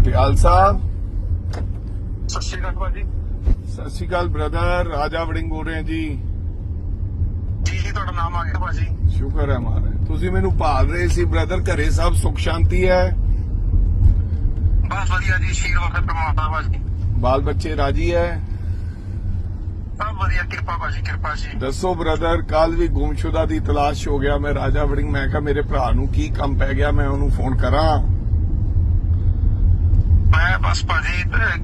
ਕਟਿਆਲ ਸਾਹਿਬ। ਸਤਿ ਸ਼੍ਰੀ ਅਕਾਲ ਭਾਜੀ। ਸਤਿ ਸ਼੍ਰੀ ਅਕਾਲ ਬ੍ਰਦਰ ਰਾਜਾ ਵੜਿੰਗ ਬੋਲ ਰਹੇ ਹਾਂ ਜੀ। ਜੀ ਜੀ ਤੁਹਾਡਾ ਨਾਮ ਆ ਗਿਆ ਭਾਜੀ। ਸ਼ੁਕਰ ਹੈ ਮਹਾਰਾਜ। ਤੁਸੀਂ ਮੈਨੂੰ ਭਾਲ ਰਹੇ ਸੀ ਬ੍ਰਦਰ ਘਰੇ ਸਭ ਸੁਖ ਸ਼ਾਂਤੀ ਹੈ? ਬਸ ਵਧੀਆ ਜੀ ਆਸ਼ੀਰਵਾਦ ਹੈ ਪ੍ਰਮਾਤਮਾ ਭਾਜੀ। ਬਾਲ ਬੱਚੇ ਰਾਜੀ ਹੈ? ਸਭ ਵਧੀਆ ਕਿਰਪਾ ਭਾਜੀ ਕਿਰਪਾ ਜੀ। ਦੱਸੋ ਬ੍ਰਦਰ ਕੱਲ ਵੀ ਗੁੰਮਸ਼ੁਦਾ ਦੀ ਤਲਾਸ਼ ਹੋ ਗਿਆ ਮੈਂ ਰਾਜਾ ਵੜਿੰਗ। ਮੈਂ ਕਿਹਾ ਮੇਰੇ ਭਰਾ ਨੂੰ ਕੀ ਕੰਮ ਪੈ ਗਿਆ ਮੈਂ ਉਹਨੂੰ ਫੋਨ ਕਰਾਂ। ਬਸ ਭਾਜੀ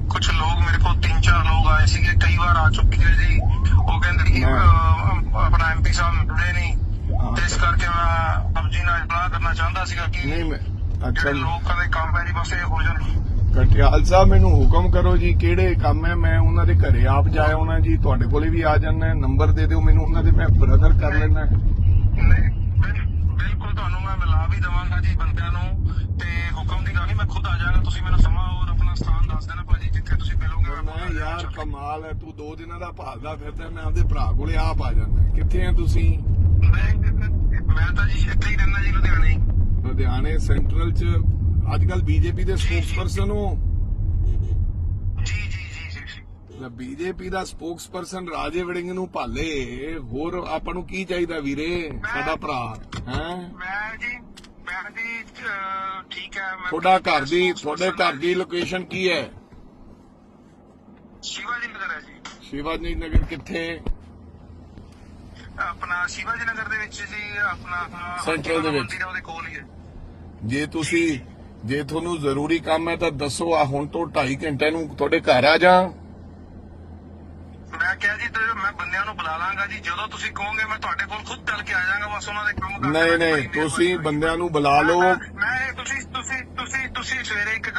ਕੁਝ ਲੋਕ ਮੇਰੇ ਕੋਲ ਤਿੰਨ ਚਾਰ ਲੋਕ ਆਏ ਸੀਗੇ ਕਈ ਵਾਰ ਆ ਚੁੱਕੇ ਜੀ। ਉਹ ਕਹਿੰਦੇ ਕਿ ਆਪਣਾ ਐਮਪੀ ਸਾਹਿਬ ਮਿਲਦੇ ਨਹੀਂ। ਇਸ ਕਰਕੇ ਮੈਂ ਆਪ ਜੀ ਨਾਲ ਇਤਲਾਹ ਕਰਨਾ ਚਾਹੁੰਦਾ ਸੀਗਾ ਕਿ ਨਹੀਂ ਮੈਂ ਅੱਛਾ। ਲੋਕਾਂ ਦੇ ਕੰਮ ਜੀ ਬਸ ਇਹ ਹੋ ਜਾਣ ਕਟਿਆਲ ਸਾਹਿਬ ਮੈਨੂੰ ਹੁਕਮ ਕਰੋ ਜੀ ਕਿਹੜੇ ਕੰਮ ਹੈ? ਮੈਂ ਉਹਨਾਂ ਦੇ ਘਰੇ ਆਪ ਜਾਇਆ ਹੋਣਾ ਜੀ ਤੁਹਾਡੇ ਕੋਲੇ ਵੀ ਆ ਜਾਣਾ ਨੰਬਰ ਦੇ ਦਿਓ ਮੈਨੂੰ ਉਹਨਾਂ ਦੇ ਮੈਂ ਬ੍ਰਦਰ ਕਰ ਲੈਣਾ ਬਿਲਕੁਲ ਤੁਹਾਨੂੰ ਮੈਂ ਮਿਲਾ ਵੀ ਦਵਾਂਗਾ ਜੀ ਬੰਦਿਆਂ ਨੂੰ। ਤੇ ਹੁਕਮ ਦੀ ਗੱਲ ਨਹੀਂ ਮੈਂ ਖੁਦ ਆ ਜਾਣਾ ਤੁਸੀਂ ਮੈਨੂੰ ਸਮਾਂ ਆਪਣਾ ਸਥਾਨ ਦੱਸ ਦੇਣਾ ਭਾਜੀ ਜਿੱਥੇ ਤੁਸੀਂ ਮਿਲੋਗੇ ਮੈਂ ਯਾਰ। ਕਮਾਲ ਹੈ ਤੂੰ ਦੋ ਦਿਨਾਂ ਦਾ ਭਾਲਦਾ ਫਿਰਦਾ ਮੈਂ ਆਪਦੇ ਭਰਾ ਕੋਲੇ ਆਪ ਆ ਜਾਣਾ ਕਿੱਥੇ ਆ ਤੁਸੀਂ? ਮੈਂ ਤਾਂ ਜੀ ਇੱਥੇ ਹੀ ਰਹਿਣਾ ਜੀ ਲੁਧਿਆਣੇ। ਲੁਧਿਆਣੇ ਸੈਂਟਰਲ ਚ ਅੱਜ ਕੱਲ ਬੀਜੇਪੀ ਦੇ ਸਪੋਕਸਪਰਸਨ ਹੋ। ਜੀ ਜੀ ਜੀ ਜੀ ਜੀ। ਬੀਜੇਪੀ ਦਾ ਸਪੋਕਸਪਰਸਨ ਰਾਜੇ ਵੜਿੰਗ ਨੂੰ ਭਾਲੇ। ਹੋਰ ਆਪਾਂ ਨੂੰ ਕੀ ਚਾਹੀਦਾ ਵੀਰੇ? ਸਾਡਾ ਭਰਾ ਹੈ? ਮੈਂ ਜੀ ਮੈਂ ਜੀ ਤੁਹਾਡਾ ਘਰ ਦੀ ਤੁਹਾਡੇ ਘਰ ਦੀ ਲੋਕੇਸ਼ਨ ਕੀ ਹੈ? ਸ਼ਿਵਾਜੀ ਨਗਰ ਹੈ ਜੀ। ਸ਼ਿਵਾਜੀ ਨਗਰ ਕਿੱਥੇ? ਆਪਣਾ ਸ਼ਿਵਾਜੀ ਨਗਰ ਦੇ ਵਿੱਚ ਜੀ ਆਪਣਾ Central ਦੇ ਵਿੱਚ। ਉਹਦੇ ਕੋਲ ਹੀ ਹੈ। ਜੇ ਤੁਸੀਂ ਜੇ ਤੁਹਾਨੂੰ ਜ਼ਰੂਰੀ ਕੰਮ ਹੈ ਤਾਂ ਦੱਸੋ ਆ ਹੁਣ ਤੋਂ 2.5 ਘੰਟੇ ਨੂੰ ਤੁਹਾਡੇ ਘਰ ਆ ਜਾ? ਕਿਹਾ ਜੀ ਤੇ ਮੈਂ ਬੰਦਿਆਂ ਨੂੰ ਬੁਲਾ ਲਾਂਗਾ ਜੀ। ਜਦੋਂ ਤੁਸੀਂ ਕਹੋਗੇ ਮੈਂ ਤੁਹਾਡੇ ਕੋਲ ਖੁਦ ਚੱਲ ਕੇ ਆ ਜਾਵਾਂਗਾ ਬਸ ਉਹਨਾਂ ਦੇ ਕੰਮ ਕਰ ਨਹੀਂ ਨਹੀਂ ਤੁਸੀਂ। ਬੰਦਿਆਂ ਨੂੰ ਬੁਲਾ ਲਓ। ਮੈਂ ਤੁਸੀਂ ਤੁਸੀਂ ਤੁਸੀਂ ਤੁਸੀਂ ਸਵੇਰੇ ਇੱਕ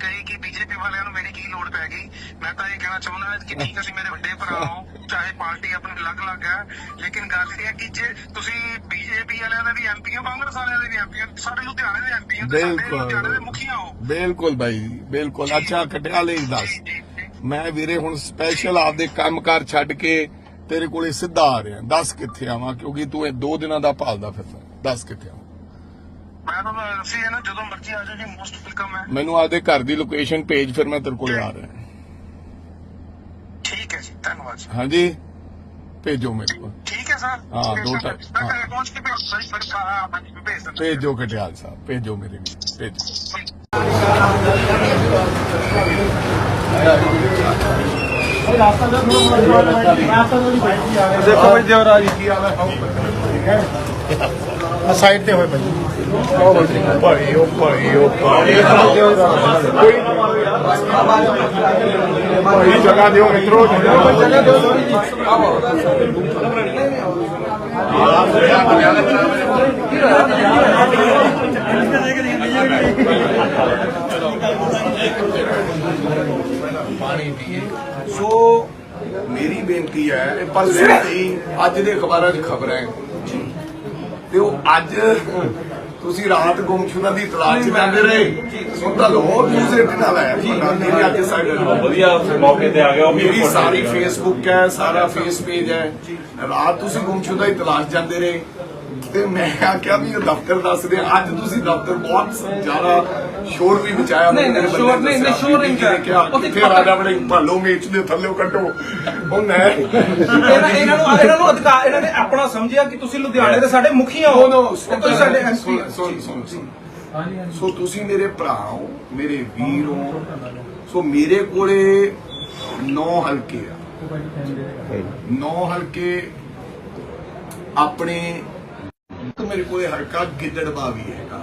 ਕਹੀ ਕਿ ਬੀਜੇਪੀ ਵਾਲਿਆਂ ਨੂੰ ਮੇਰੀ ਕੀ ਲੋੜ ਪੈ ਗਈ? ਮੈਂ ਤਾਂ ਇਹ ਕਹਿਣਾ ਚਾਹੁੰਦਾ ਕਿ ਠੀਕ ਹੈ ਤੁਸੀਂ ਮੇਰੇ ਵੱਡੇ ਭਰਾ ਹੋ। ਚਾਹੇ ਪਾਰਟੀ ਆਪਣੀ ਅਲੱਗ-ਅਲੱਗ ਹੈ ਲੇਕਿਨ ਗੱਲ ਇਹ ਹੈ ਕਿ ਜੇ ਤੁਸੀਂ ਬੀਜੇਪੀ ਵਾਲਿਆਂ ਦੇ ਵੀ ਐਮਪੀ ਹੋ ਕਾਂਗਰਸ ਵਾਲਿਆਂ ਦੇ ਵੀ ਐਮਪੀ ਹੋ ਸਾਡੇ ਲੁਧਿਆਣੇ ਦੇ ਐਮਪੀ ਹੋ ਸਾਡੇ। ਲੁਧਿਆਣੇ ਦੇ ਮੁਖੀਆ ਹੋ। ਬਿਲਕੁਲ ਬਾਈ ਜੀ, ਬਿਲਕੁਲ। ਅੱਛਾ ਕਟਿਆਲੇ ਦੱਸ। ਮੈਂ ਵੀਰੇ ਹੁਣ ਸਪੈਸ਼ਲ ਆਪਦੇ ਕੰਮਕਾਰ ਛੱਡ ਕੇ ਤੇਰੇ ਕੋਲੇ ਸਿੱਧਾ ਆ ਰਿਹਾ। ਦੱਸ ਕਿੱਥੇ ਆਵਾਂ ਕਿਉਂਕਿ ਤੂੰ ਇਹ ਦੋ ਦਿਨਾਂ ਦਾ ਭਾਲਦਾ ਫਿਰਦਾ। ਦੱਸ ਕਿੱਥੇ ਆਵਾਂ। ਨਾ ਜਦੋਂ ਮਰਜ਼ੀ ਆ ਜਾਓ ਜੀ ਮੋਸਟ ਵੈਲਕਮ ਹੈ। ਮੈਨੂੰ ਆਪਦੇ ਘਰ ਦੀ ਲੋਕੇਸ਼ਨ ਭੇਜ ਫਿਰ ਮੈਂ ਤੇਰੇ ਕੋਲੇ ਆ ਰਿਹਾ। ਠੀਕ ਹੈ ਜੀ ਧੰਨਵਾਦ ਜੀ। ਹਾਂਜੀ? ਭੇਜੋ ਮੇਰੇ ਕੋਲ। ਠੀਕ ਹੈ ਸਰ। ਹਾਂ, ਦੋ ਟਾਈਮ, ਹਾਂ। ਪਹੁੰਚ ਕੇ ਭੇਜ ਸਹੀ ਪਰ ਭੇਜ ਕਟਿਆਲ ਸਾਹਿਬ ਭੇਜੋ ਮੇਰੇ ਵੀਰ ਭੇਜੋ। ਦੇਖੋ ਭਾਈ ਦੇਵਰਾਜ ਕੀ ਹਾਲ ਹੈ ਸਾਈਡ ਤੇ ਹੋਏ ਭਾਈ ਭਾਈ ਉਹ ਭਾਈ ਉਹ ਭਾਈ। ਭਾਈ ਜਗ੍ਹਾ ਦਿਓ ਮਿੱਤਰੋ ਜਗ੍ਹਾ ਦਿਓ ਥੋੜੀ ਜੀ ਸੋ ਮੇਰੀ ਬੇਨਤੀ ਹੈ ਇਹ ਪਰਸੋਂ ਦੀ ਅੱਜ ਦੇ ਅਖਬਾਰਾਂ 'ਚ ਖਬਰ ਹੈ। ਤੇ ਉਹ ਅੱਜ ਤੁਸੀਂ ਰਾਤ ਗੁੰਮਸ਼ੁਦਾ ਦੀ ਤਲਾਸ਼ 'ਚ ਜਾਂਦੇ ਰਹੇ। ਸੋ ਤਾਂ ਹੋਰ ਦੂਸਰੇ ਦਿਨ ਆਇਆ। ਮੇਰੇ ਅੱਜ ਸਾਈਡ ਵਧੀਆ ਮੌਕੇ ਤੇ ਆ ਗਿਆ ਉਹ ਵੀ ਮੇਰੀ ਸਾਰੀ ਫੇਸਬੁੱਕ ਹੈ ਸਾਰਾ ਫੇਸ ਪੇਜ ਹੈ। ਰਾਤ ਤੁਸੀਂ ਗੁੰਮਸ਼ੁਦਾ ਦੀ ਤਲਾਸ਼ ਜਾਂਦੇ ਰਹੇ। ਤੇ ਮੈਂ ਆਖਿਆ ਵੀ ਇਹ ਦਫ਼ਤਰ ਦੱਸਦੇ ਆ। ਅੱਜ ਤੁਸੀਂ ਦਫ਼ਤਰ ਬਹੁਤ ਜ਼ਿਆਦਾ ਸ਼ੋਰ ਵੀ ਮਚਾਇਆ ਨਹੀਂ, ਨਹੀਂ, ਮੇਰੇ ਸ਼ੋਰ ਨਹੀਂ, ਦੱਸਿਆ। ਨਹੀਂ, ਸ਼ੋਰ ਨਹੀਂ ਕਿਹਨੇ ਕਿਹਾ? ਉਹ ਤੇ ਕਿੱਥੇ ਪਤਾ- ਰਾਜਾ ਬੜੇ ਭਾਲੋ ਮੇਚ ਦੇ ਥੱਲੇ ਕੱਢੋ। ਉਹ ਮੈਂ ਇਹਨਾਂ ਇਹਨਾਂ ਨੂੰ ਇਹਨਾਂ ਨੂੰ ਅਧਿਕਾਰ ਇਹਨਾਂ ਨੇ ਆਪਣਾ ਸਮਝਿਆ ਕਿ ਤੁਸੀਂ ਲੁਧਿਆਣੇ ਦੇ ਸਾਡੇ ਮੁਖੀਆ ਹੋ। ਨੋ ਤੇ ਤੁਸੀਂ ਸਾਡੇ ਐਮਪੀ ਸੁਣ ਸੁਣ ਸੁਣ ਸੋ ਤੁਸੀਂ ਮੇਰੇ ਭਰਾ ਹੋ ਮੇਰੇ ਵੀਰ ਹੋ। ਸੋ ਮੇਰੇ ਕੋਲੇ 9 ਹਲਕੇ ਆ। 9 ਹਲਕੇ ਆਪਣੇ ਮੇਰੇ ਕੋਲੇ ਹਲਕਾ ਗਿੱਦੜਬਾ ਵੀ ਹੈਗਾ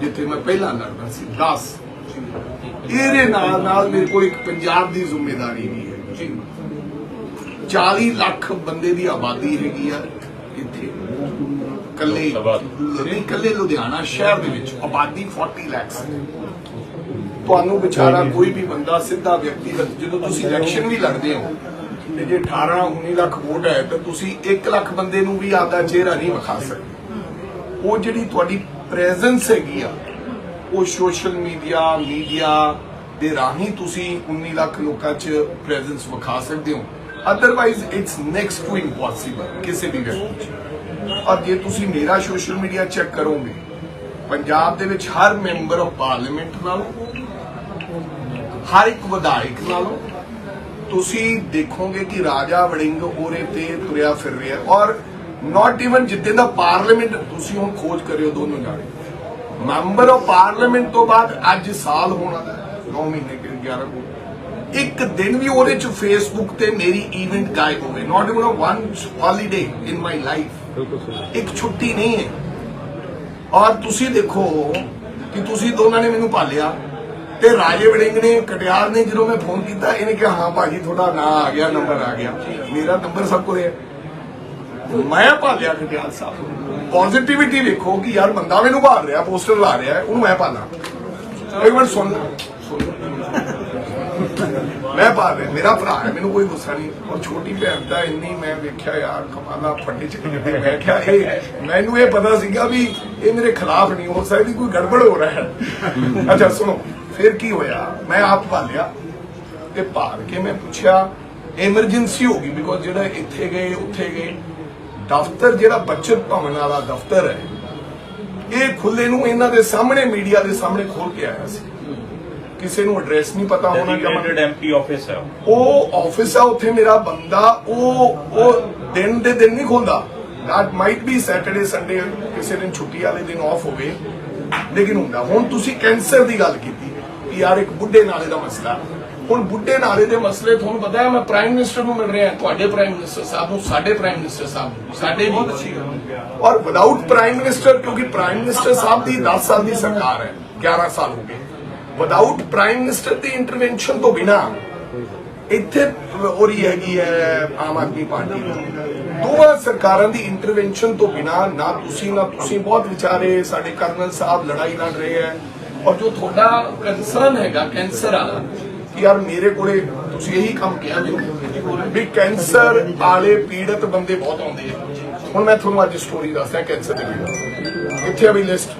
ਜਿੱਥੇ ਮੈਂ ਪਹਿਲਾਂ ਲੜਦਾ ਸੀ 10 ਇਹਦੇ ਨਾਲ ਨਾਲ ਮੇਰੇ ਕੋਲ ਇੱਕ ਪੰਜਾਬ ਦੀ ਜ਼ਿੰਮੇਵਾਰੀ ਵੀ ਹੈ। 40 ਲੱਖ ਬੰਦੇ ਦੀ ਆਬਾਦੀ ਹੈਗੀ ਆ ਇੱਥੇ। ਕੱਲੇ ਨਹੀਂ, ਕੱਲੇ ਲੁਧਿਆਣਾ ਸ਼ਹਿਰ ਦੇ ਵਿੱਚ ਆਬਾਦੀ 40 ਲੱਖ ਤੁਹਾਨੂੰ ਵਿਚਾਰਾ ਕੋਈ ਵੀ ਬੰਦਾ ਸਿੱਧਾ ਵਿਅਕਤੀਗਤ ਜਦੋਂ ਤੁਸੀਂ ਇਲੈਕਸ਼ਨ ਵੀ ਲੜਦੇ ਹੋ, ਤੇ ਜੇ 18 19 ਲੱਖ ਵੋਟ ਹੈ ਤਾਂ ਤੁਸੀਂ 1 ਲੱਖ ਬੰਦੇ ਨੂੰ ਵੀ ਆਪਦਾ ਚਿਹਰਾ ਨਹੀਂ ਵਿਖਾ ਸਕਦੇ। ਉਹ ਜਿਹੜੀ ਤੁਹਾਡੀ ਪ੍ਰੈਜ਼ੈਂਸ ਹੈਗੀ ਆ, ਉਹ ਸੋਸ਼ਲ ਮੀਡੀਆ ਮੀਡੀਆ ਦੇ ਰਾਹੀਂ ਤੁਸੀਂ 19 ਲੱਖ ਲੋਕਾਂ 'ਚ ਪ੍ਰੈਜ਼ੈਂਸ ਵਿਖਾ ਸਕਦੇ ਹੋ। Otherwise it's next to impossible ਕਿਸੇ ਵੀ ਵਿਅਕਤੀ 'ਚ। ਔਰ ਜੇ ਤੁਸੀਂ ਮੇਰਾ ਸੋਸ਼ਲ ਮੀਡੀਆ ਚੈੱਕ ਕਰੋਗੇ, ਪੰਜਾਬ ਦੇ ਵਿੱਚ ਹਰ ਮੈਂਬਰ ਆਫ ਪਾਰਲੀਮੈਂਟ ਨਾਲੋਂ, ਹਰ ਇੱਕ ਵਿਧਾਇਕ ਨਾਲੋਂ, ਤੁਸੀਂ ਦੇਖੋਗੇ ਕਿ ਰਾਜਾ ਵੜਿੰਗ ਉਹਦੇ ਤੇ ਤੁਰਿਆ ਫਿਰ ਰਿਹਾ। ਔਰ ਨਾਟ ਇਵਨ ਜਿੱਦਾਂ ਦਾ ਪਾਰਲੀਮੈਂਟ ਤੁਸੀਂ ਹੁਣ ਖੋਜ ਕਰਿਓ ਦੋਨੋਂ ਜਾਣੇ। ਮੈਂਬਰ ਆਫ ਪਾਰਲੀਮੈਂਟ ਤੋਂ ਬਾਅਦ ਅੱਜ ਸਾਲ ਹੋਣਾ 9 ਮਹੀਨੇ ਕਿ 11 ਨੂੰ ਇੱਕ ਦਿਨ ਵੀ ਉਹਦੇ ਚ ਫੇਸਬੁੱਕ ਤੇ ਮੇਰੀ ਇਵੈਂਟ ਗਾਇਬ ਹੋਵੇ। Not even one holiday in my life ਇੱਕ ਛੁੱਟੀ ਨਹੀਂ ਹੈ। ਔਰ ਤੁਸੀਂ ਦੇਖੋ ਕਿ ਤੁਸੀਂ ਦੋਨਾਂ ਨੇ ਮੈਨੂੰ ਪਾਲਿਆ ਤੇ ਰਾਜੇ ਵੜਿੰਗ ਨੇ ਕਟਿਆਰ ਨੇ ਜਦੋਂ ਮੈਂ ਫੋਨ ਕੀਤਾ ਇਹਨੇ ਕਿਹਾ ਹਾਂ ਭਾਜੀ ਤੁਹਾਡਾ ਨਾਂ ਆ ਗਿਆ ਨੰਬਰ ਆ ਗਿਆ। ਮੇਰਾ ਨੰਬਰ ਸਭ ਕੋਲ ਹੈ। ਮੈਂ ਭਾਲਿਆ ਕਟਿਆਰ ਸਾਹਿਬ ਪੋਜ਼ਿਟਿਵਿਟੀ ਵੇਖੋ ਕਿ ਯਾਰ ਬੰਦਾ ਮੈਨੂੰ ਭਾਲ ਰਿਹਾ ਪੋਸਟਰ ਲਾ ਰਿਹਾ, ਉਹਨੂੰ ਮੈਂ ਭਾਲਾਂ। ਇੱਕ ਮਿੰਟ ਸੁਣ ਮੈਂ ਭਾਲ ਰਿਹਾ, ਮੇਰਾ ਭਰਾ ਹੈ, ਮੈਨੂੰ ਕੋਈ ਗੁੱਸਾ ਨਹੀਂ। ਔਰ ਛੋਟੀ ਭੈਣ ਦਾ ਇੰਨੀ ਮੈਂ ਵੇਖਿਆ ਯਾਰ, ਕਮਾਲਾ ਫੱਟੇ ਚ ਕਿਤੇ ਮੈਂ ਕਿਹਾ, ਇਹ ਮੈਨੂੰ ਇਹ ਪਤਾ ਸੀਗਾ ਵੀ ਇਹ ਮੇਰੇ ਖਿਲਾਫ ਨਹੀਂ, ਹੋ ਸਕਦੀ ਕੋਈ ਗੜਬੜ ਹੋ ਰਿਹਾ ਹੈ। ਅੱਛਾ, ਸੁਣੋ, ਫਿਰ ਕੀ ਹੋਇਆ? ਮੈਂ ਆਪ ਭਾਲਿਆ ਤੇ ਭਾਲ ਕੇ ਮੈਂ ਪੁੱਛਿਆ ਐਮਰਜੈਂਸੀ ਹੋ ਗਈ ਬਿਕੋਜ਼ ਜਿਹੜਾ ਇੱਥੇ ਗਏ, ਉੱਥੇ ਗਏ। ਦਫ਼ਤਰ ਜਿਹੜਾ ਬੱਚਤ ਭਵਨ ਵਾਲਾ ਦਫ਼ਤਰ ਹੈ ਇਹ ਖੁੱਲੇ ਨੂੰ ਇਹਨਾਂ ਦੇ ਸਾਹਮਣੇ ਮੀਡੀਆ ਦੇ ਸਾਹਮਣੇ ਖੋਲ ਕੇ ਆਇਆ ਸੀ। ਕਿਸੇ ਨੂੰ ਐਡਰੈਸ ਨਹੀਂ ਪਤਾ ਹੋਣਾ ਕਿ ਡੈਡੀਕੇਟਡ ਐਮਪੀ ਆਫਿਸ ਹੈ ਉਹ। ਆਫਿਸ ਆ ਉੱਥੇ ਮੇਰਾ ਬੰਦਾ ਉਹ ਉਹ ਦਿਨ ਦੇ ਦਿਨ ਨਹੀਂ ਖੁੱਲਦਾ। That might be Saturday Sunday ਕਿਸੇ ਦਿਨ ਛੁੱਟੀ ਵਾਲੇ ਦਿਨ ਆਫ ਹੋਵੇ। ਲੇਕਿਨ ਹੁੰਦਾ ਹੁਣ ਤੁਸੀਂ ਕੈਂਸਰ ਦੀ ਗੱਲ ਕੀਤੀ ਯਾਰ ਇੱਕ ਬੁੱਢੇ ਨਾਲੇ ਦਾ ਮਸਲਾ। ਹੁਣ ਬੁੱਢੇ ਨਾਲੇ ਦੇ ਮਸਲੇ ਤੁਹਾਨੂੰ ਪਤਾ ਹੈ ਮੈਂ ਪ੍ਰਾਈਮ ਮਿਨਿਸਟਰ ਨੂੰ ਮਿਲ ਰਿਹਾ ਤੁਹਾਡੇ ਪ੍ਰਾਈਮ ਮਿਨਿਸਟਰ ਸਾਹਿਬ ਨੂੰ ਸਾਡੇ ਪ੍ਰਾਈਮ ਮਿਨਿਸਟਰ ਸਾਹਿਬ ਨੂੰ ਸਾਡੇ ਬਹੁਤ ਅੱਛੀ ਗੱਲ ਔਰ ਵਿਦਆਊਟ ਪ੍ਰਾਈਮ ਮਿਨਿਸਟਰ ਕਿਉਂਕਿ ਪ੍ਰਾਈਮ ਮਿਨਿਸਟਰ ਸਾਹਿਬ ਦੀ 10 ਸਾਲ ਦੀ ਸਰਕਾਰ ਹੈ 11 ਸਾਲ ਹੋ ਗਏ। ਵਿਦਆਊਟ ਪ੍ਰਾਈਮ ਮਿਨਿਸਟਰ ਦੀ ਇੰਟਰਵੈਂਸ਼ਨ ਤੋਂ ਬਿਨਾ ਇੱਥੇ ਹੋ ਰਹੀ ਹੈਗੀ ਹੈ ਆਮ ਆਦਮੀ ਪਾਰਟੀ। ਦੋਵਾਂ ਸਰਕਾਰਾਂ ਦੀ ਇੰਟਰਵੈਂਸ਼ਨ ਤੋਂ ਬਿਨਾ ਨਾ ਤੁਸੀਂ ਨਾ ਤੁਸੀਂ ਬਹੁਤ ਵਿਚਾਰੇ ਸਾਡੇ ਕਰਨਲ ਸਾਹਿਬ ਲੜਾਈ ਲੜ ਰਹੇ ਹੈ। ਔਰ ਜੋ ਤੁਹਾਡਾ ਕੰਸਰਨ ਹੈਗਾ ਕੈਂਸਰ ਵਾਲਾ ਕਿ ਯਾਰ ਮੇਰੇ ਕੋਲੇ ਤੁਸੀਂ ਇਹੀ ਕੰਮ ਕਿਹਾ ਮੈਨੂੰ ਵੀ ਕੈਂਸਰ ਵਾਲੇ ਪੀੜਤ ਬੰਦੇ ਬਹੁਤ ਆਉਂਦੇ ਆ। ਹੁਣ ਮੈਂ ਤੁਹਾਨੂੰ ਅੱਜ ਸਟੋਰੀ ਦੱਸਦਾ ਕੈਂਸਰ ਦੀ ਵੀ। ਇੱਥੇ ਆ ਵੀ ਲਿਸਟ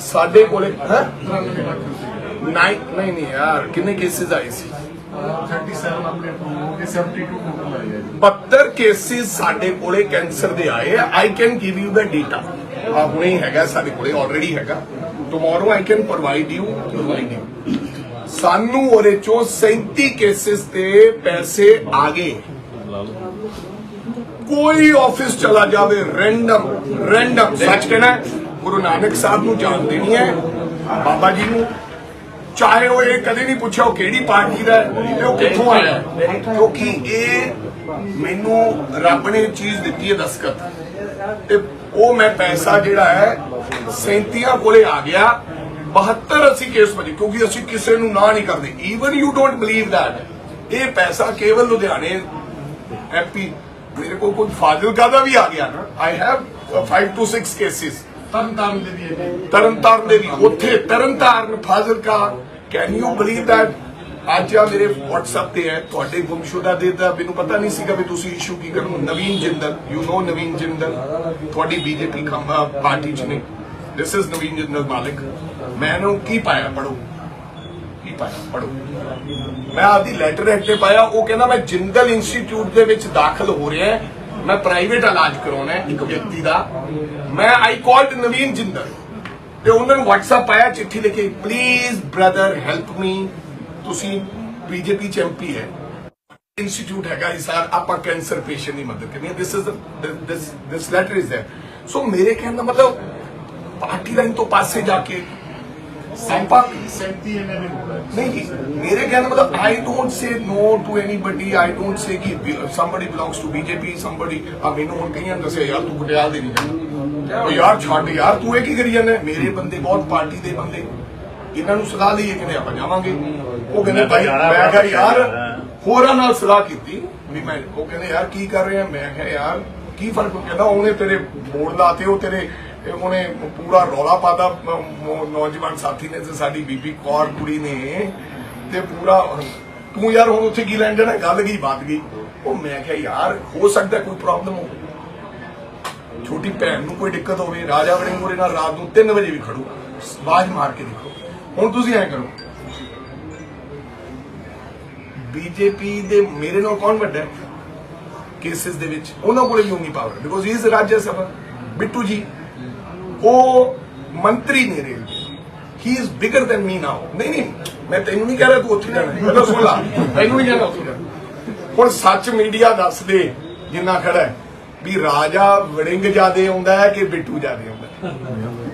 ਸਾਡੇ ਕੋਲੇ, ਹੈ? ਨਹੀਂ ਨਹੀਂ ਨਹੀਂ ਯਾਰ, ਕਿੰਨੇ ਕੇਸਿਸ ਆਏ ਸੀ? 37 ਆਪਣੇ ਹੋ ਗਏ 72 ਟੋਟਲ ਆਏ 72 ਕੇਸਿਸ ਸਾਡੇ ਕੋਲੇ ਕੈਂਸਰ ਦੇ ਆਏ ਆ। I can give you the data ਆ ਹੁਣੇ ਹੈਗਾ ਸਾਡੇ ਕੋਲੇ ਆਲਰੇਡੀ ਹੈਗਾ। Tomorrow I can provide you provide you ਸਾਨੂੰ ਉਹਦੇ ਚੋਂ 37 ਕੇਸਿਸ ਤੇ ਪੈਸੇ ਆ ਗਏ। ਕੋਈ ਆਫਿਸ ਚਲਾ ਜਾਵੇ ਰੈਂਡਮ ਰੈਂਡਮ ਸੱਚ ਕਹਿਣਾ ਗੁਰੂ ਨਾਨਕ ਸਾਹਿਬ ਨੂੰ ਜਾਣਦੇ ਨਹੀਂ ਹੈ, ਬਾਬਾ ਜੀ ਨੂੰ। ਚਾਹੇ ਉਹ ਇਹ ਕਦੇ ਨਹੀਂ ਪੁੱਛਿਆ ਉਹ ਕਿਹੜੀ ਪਾਰਟੀ ਦਾ ਹੈ ਤੇ ਉਹ ਕਿੱਥੋਂ ਆਇਆ ਕਿਉਂਕਿ ਇਹ ਮੈਨੂੰ ਰੱਬ ਨੇ ਚੀਜ਼ ਦਿੱਤੀ ਹੈ ਦਸਕਤ ਤੇ ਉਹ ਮੈਂ ਪੈਸਾ ਜਿਹੜਾ ਹੈ 37 ਕੋਲੇ ਆ ਗਿਆ। 72 ਅਸੀਂ ਕੇਸ ਵਜੇ ਕਿਉਂਕਿ ਅਸੀਂ ਕਿਸੇ ਨੂੰ ਨਾ ਨਹੀਂ ਕਰਦੇ। Even you don't believe that ਇਹ ਪੈਸਾ ਕੇਵਲ ਲੁਧਿਆਣੇ ਐਮਪੀ ਮੇਰੇ ਕੋਲ ਕੋਈ ਫਾਜ਼ਿਲਕਾ ਦਾ ਵੀ ਆ ਗਿਆ ਨਾ। I have 5 to 6 cases Tarn Taran ਦੇ ਵੀ ਹੈ ਤਰਨਤਾਰਨ ਦੇ ਵੀ ਉੱਥੇ Tarn Taran Fazilka. Can you believe that ਅੱਜ ਆ ਮੇਰੇ WhatsApp ਤੇ ਹੈ ਤੁਹਾਡੇ ਗੁੰਮਸ਼ੁਦਾ ਦੇ ਦਾ ਮੈਨੂੰ ਪਤਾ ਨਹੀਂ ਸੀਗਾ ਵੀ ਤੁਸੀਂ ਇਸ਼ੂ ਕੀ ਕਰੋ ਨਵੀਨ ਜਿੰਦਲ ਯੂ نو ਨਵੀਨ ਜਿੰਦਲ ਤੁਹਾਡੀ ਬੀਜੇਪੀ ਖੰਭਾ ਪਾਰਟੀ ਚ ਨੇ। ਦਿਸ ਇਜ਼ ਨਵੀਨ ਜਿੰਦਲ ਮਾਲਿਕ ਮੈਂ ਇਹਨੂੰ ਕੀ ਪਾਇਆ ਪੜੋ ਕੀ ਪਾਇਆ ਪੜੋ ਮੈਂ ਆਪਦੀ ਲੈਟਰ ਹੈਡ ਤੇ ਪਾਇਆ ਉਹ ਕਹਿੰਦਾ ਮੈਂ ਜਿੰਦਲ ਇੰਸਟੀਚਿਊਟ ਦੇ ਵਿੱਚ ਦਾਖਲ ਹੋ ਰਿਹਾ ਹਾਂ। ਮੈਂ ਪ੍ਰਾਈਵੇਟ ਇਲਾਜ ਕਰਾਉਣਾ ਹੈ ਇੱਕ ਵਿਅਕਤੀ ਦਾ ਮੈਂ ਆਈ ਕਾਲਡ ਨਵੀਨ ਜਿੰਦਲ ਤੇ ਉਹਨਾਂ ਨੂੰ WhatsApp ਆਇਆ ਚਿੱਠੀ ਲਿਖੀ ਪਲੀਜ਼ ਬ੍ਰਦਰ ਹੈਲਪ ਮੀ ਤੁਸੀਂ ਬੀਜੇਪੀ ਚ ਐਮਪੀ ਹੈ ਇੰਸਟੀਚਿਊਟ ਹੈਗਾ ਇਸ ਸਾਰ ਆਪਾਂ ਕੈਂਸਰ ਪੇਸ਼ੈਂਟ ਦੀ ਮਦਦ ਕਰਨੀ ਹੈ this is this this letter is there so ਮੇਰੇ ਕਹਿਣ ਦਾ ਮਤਲਬ ਪਾਰਟੀ ਲਾਈਨ ਤੋਂ ਪਾਸੇ ਜਾ ਕੇ ਆਪਾਂ 37 ਇਹਨਾਂ ਨੇ ਬੋਲਾ ਜੀ ਨਹੀਂ ਜੀ ਮੇਰੇ ਕਹਿਣ ਦਾ ਮਤਲਬ I don't say no to anybody I don't say ਕਿ somebody belongs to BJP somebody ਆ ਮੈਨੂੰ ਹੁਣ ਕਈਆਂ ਦੱਸਿਆ ਯਾਰ ਤੂੰ ਪਟਿਆਲ ਦੇ ਨਹੀਂ ਜਾਣਾ। ਉਹ ਯਾਰ ਛੱਡ ਯਾਰ ਤੂੰ ਇਹ ਕੀ ਕਰੀ ਜਾਂਦਾ ਮੇਰੇ ਬੰਦੇ ਬਹੁਤ ਪਾਰਟੀ ਦੇ ਬੰਦੇ। ਇਹਨਾਂ ਨੂੰ ਸਲਾਹ ਲਈਏ ਕਹਿੰਦੇ ਆਪਾਂ ਜਾਵਾਂਗੇ। ਉਹ ਕਹਿੰਦੇ ਭਾਈ ਮੈਂ ਕਿਹਾ ਯਾਰ। ਹੋਰਾਂ ਨਾਲ ਸਲਾਹ ਕੀਤੀ ਵੀ ਮੈਂ ਉਹ ਕਹਿੰਦੇ ਯਾਰ ਕੀ ਕਰ ਰਹੇ ਆ? ਮੈਂ ਕਿਹਾ ਯਾਰ ਕੀ ਫ਼ਰਕ ਕਹਿੰਦਾ ਉਹਨੇ ਤੇਰੇ ਬੋਰਡ ਲਾਤੇ ਉਹ ਤੇਰੇ ਇਹ ਉਹਨੇ ਪੂਰਾ ਰੌਲਾ ਪਾਤਾ ਨੌਜਵਾਨ ਸਾਥੀ ਨੇ ਤੇ ਸਾਡੀ ਬੀਬੀ ਕੌਰ ਕੁੜੀ ਨੇ ਤੇ ਪੂਰਾ ਤੂੰ ਯਾਰ ਹੁਣ ਉੱਥੇ ਕੀ ਲੈਣ ਜਾਣਾ? ਗੱਲ ਗਈ, ਬਾਤ ਗਈ। ਉਹ ਮੈਂ ਕਿਹਾ, ਯਾਰ, ਹੋ ਸਕਦਾ ਕੋਈ ਪ੍ਰੋਬਲਮ ਹੋ ਛੋਟੀ ਭੈਣ ਨੂੰ ਕੋਈ ਦਿੱਕਤ ਹੋਵੇ, ਰਾਜਾ ਵੜਿੰਗ ਉਹਦੇ ਨਾਲ ਰਾਤ ਨੂੰ 3 ਵਜੇ ਵੀ ਖੜੂ। ਬਾਜ ਮਾਰ ਕੇ ਦੇਖੋ। ਹੁਣ ਤੁਸੀਂ ਐ ਕਰੋ। ਬੀਜੇਪੀ ਦੇ ਮੇਰੇ ਨਾਲ ਕੌਣ ਵੱਡਾ ਹੈ? ਕੇਸਿਸ ਦੇ ਵਿੱਚ ਉਹਨਾਂ ਕੋਲੇ ਵੀ ਉਨੀ power because he is Raj Sabha Bittu ji ਉਹ ਮੰਤਰੀ ਨੇ railway he is bigger than me now ਨਹੀਂ ਨਹੀਂ ਮੈਂ ਤੈਨੂੰ ਨਹੀਂ ਕਹਿ ਰਿਹਾ ਤੂੰ ਉੱਥੇ ਜਾਣਾ ਪਹਿਲਾਂ ਸੁਣ ਲਾ ਤੈਨੂੰ ਨਹੀਂ ਜਾਣਾ ਉੱਥੇ ਜਾਣਾ ਹੁਣ ਸੱਚ ਮੀਡੀਆ ਦੱਸ ਦੇ ਜਿੰਨਾ ਖੜਾ ਵੀ ਰਾਜਾ ਵੜਿੰਗ ਜਿਆਦੇ ਆਉਂਦਾ ਹੈ ਕਿ ਬਿੱਟੂ ਜਿਆਦੇ ਆਉਂਦਾ?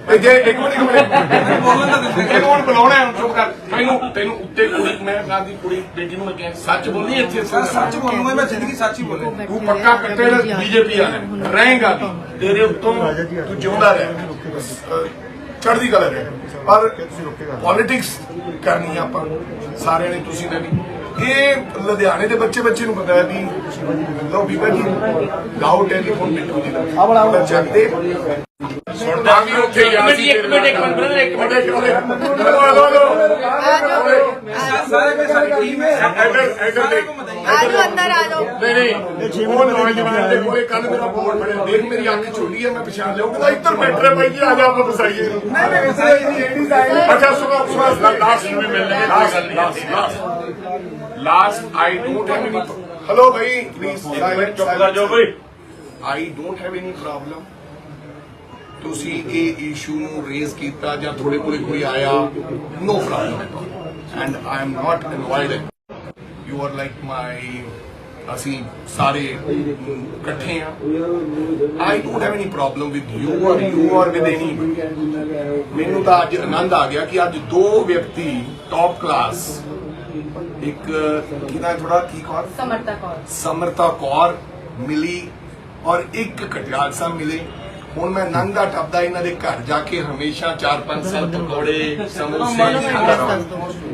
ਤੇ ਜੇ ਇੱਕ ਮਿੰਟ ਇੱਕ ਮਿੰਟ। ਬੋਲਣ ਦਾ ਦਿੰਦੇ। ਇਹਨੂੰ ਹੁਣ ਬੁਲਾਉਣਾ ਹੈ ਹੁਣ ਚੁੱਪ ਕਰ। ਤੈਨੂੰ ਤੈਨੂੰ ਉੱਤੇ ਕੁੜੀ ਮੈਂ ਕਹਾਂ ਦੀ ਕੁੜੀ ਬੇਟੀ ਨੂੰ ਮੈਂ ਕਿਹਾ ਸੱਚ ਬੋਲਣੀ ਇੱਥੇ? ਸਰ ਸੱਚ ਬੋਲੂੰਗਾ ਮੈਂ ਜ਼ਿੰਦਗੀ ਸੱਚ ਹੀ ਬੋਲੇ ਤੂੰ ਪੱਕਾ ਕੱਟੇ ਬੀਜੇਪੀ ਆ ਰਹੇਗਾ ਵੀ। ਤੇਰੇ ਉੱਤੋਂ ਤੂੰ ਜਿਉਂਦਾ ਰਹਿ। ਚੜ੍ਹਦੀ ਕਲਾ ਰਹਿ। ਪਰ ਪੋਲਿਟਿਕਸ ਕਰਨੀ ਆਪਾਂ। ਸਾਰਿਆਂ ਨੇ ਤੁਸੀਂ ਨੇ ਵੀ ਇਹ ਲੁਧਿਆਣੇ ਦੇ ਬੱਚੇ ਬੱਚੇ ਨੂੰ ਪਤਾ ਹੈ ਵੀ ਲੋ ਬੀਬਾ ਜੀ ਲਾਓ ਟੈਲੀਫੋਨ ਬਿੱਟੂ ਜੀ ਦਾ ਆਵਲਾ ਚੱਕਦੇ ਸੁਣਦਾ ਵੀ ਉੱਥੇ ਹੀ ਆ ਸੀ ਇੱਕ ਮਿੰਟ ਇੱਕ ਮਿੰਟ ਬ੍ਰਦਰ ਇੱਕ ਮਿੰਟ ਹਲੋ ਹਲੋ ਹਲੋ ਸਾਰੇ ਕੋਈ ਸਾਡੀ ਟੀਮ ਹੈ ਇੱਧਰ ਇੱਧਰ ਦੇਖ ਆਜੋ ਅੰਦਰ ਆਜੋ ਨਹੀਂ ਨਹੀਂ ਉਹ ਨੌਜਵਾਨ ਦੇ ਕੋਲੇ ਕੱਲ ਭਾਈ ਪਲੀਜ਼ ਸਾਇਲੈਂਟ ਚੁੱਪ ਕਰ ਜਾਓ ਬਈ I don't have any problem ਤੁਸੀਂ ਇਹ ਇਸ਼ੂ ਨੂੰ ਰੇਜ਼ ਕੀਤਾ ਜਾਂ ਤੁਹਾਡੇ ਕੋਲੇ ਕੋਈ ਆਇਆ no problem and I am not invited you are like my ਅਸੀਂ ਸਾਰੇ ਇਕੱਠੇ ਆ I don't have any problem with you or you or with any ਮੈਨੂੰ ਤਾਂ ਅੱਜ ਆਨੰਦ ਆ ਗਿਆ ਕਿ ਅੱਜ ਦੋ ਵਿਅਕਤੀ ਟੌਪ ਕਲਾਸ ਇੱਕ ਕਿਹਦਾ ਥੋੜਾ ਕੀ ਕੌਰ? ਸਮਰਤਾ ਕੌਰ। ਸਮਰਤਾ ਕੌਰ ਮਿਲੀ ਔਰ ਇੱਕ ਕਟਿਆਲ ਸਾਹਿਬ ਮਿਲੇ। ਹੁਣ ਮੈਂ ਨੰਗਾ ਟੱਪਦਾ ਇਹਨਾਂ ਦੇ ਘਰ ਜਾ ਕੇ ਹਮੇਸ਼ਾ 4-5 ਸਾਲ ਪਕੌੜੇ ਸਮੋਸੇ ਖਾਂਦਾ ਰਹਾਂ